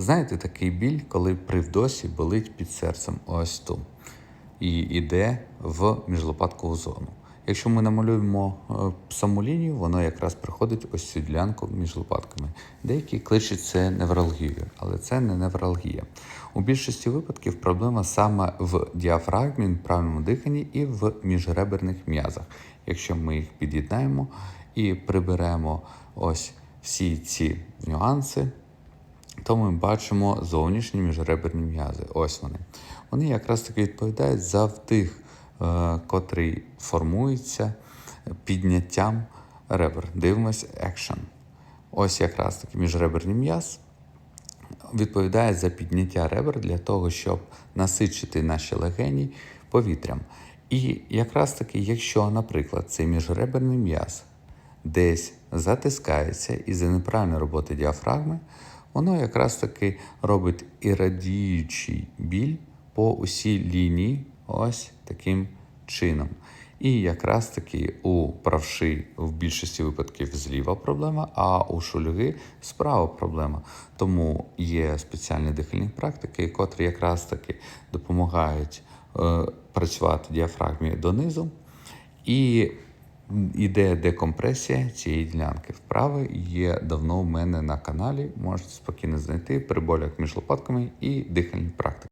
Знаєте, такий біль, коли при вдосі болить під серцем ось тут. І йде в міжлопаткову зону. Якщо ми намалюємо е, саму лінію, воно якраз приходить ось цю ділянку між лопатками. Деякі кличуть це невралгією, але це не невралгія. У більшості випадків проблема саме в діафрагмі, правильному диханні і в міжреберних м'язах. Якщо ми їх під'єднаємо і приберемо ось всі ці нюанси, то ми бачимо зовнішні міжреберні м'язи. Ось вони. Вони якраз таки відповідають за вдих, е, котрий формується підняттям ребер. Дивимось екшен. Ось якраз таки міжреберний м'яз відповідає за підняття ребер для того, щоб насичити наші легені повітрям. І якраз таки, якщо, наприклад, цей міжреберний м'яз десь затискається із-за неправильної роботи діафрагми, воно якраз таки робить ірадіючий біль по усій лінії, ось таким чином. І якраз таки у правши в більшості випадків зліва проблема, а у шульги справа проблема. Тому є спеціальні дихальні практики, котрі якраз таки допомагають е, працювати діафрагмі донизу. І іде декомпресія цієї ділянки. Вправи є давно у мене на каналі. Можете спокійно знайти при болях між лопатками і дихальні практики.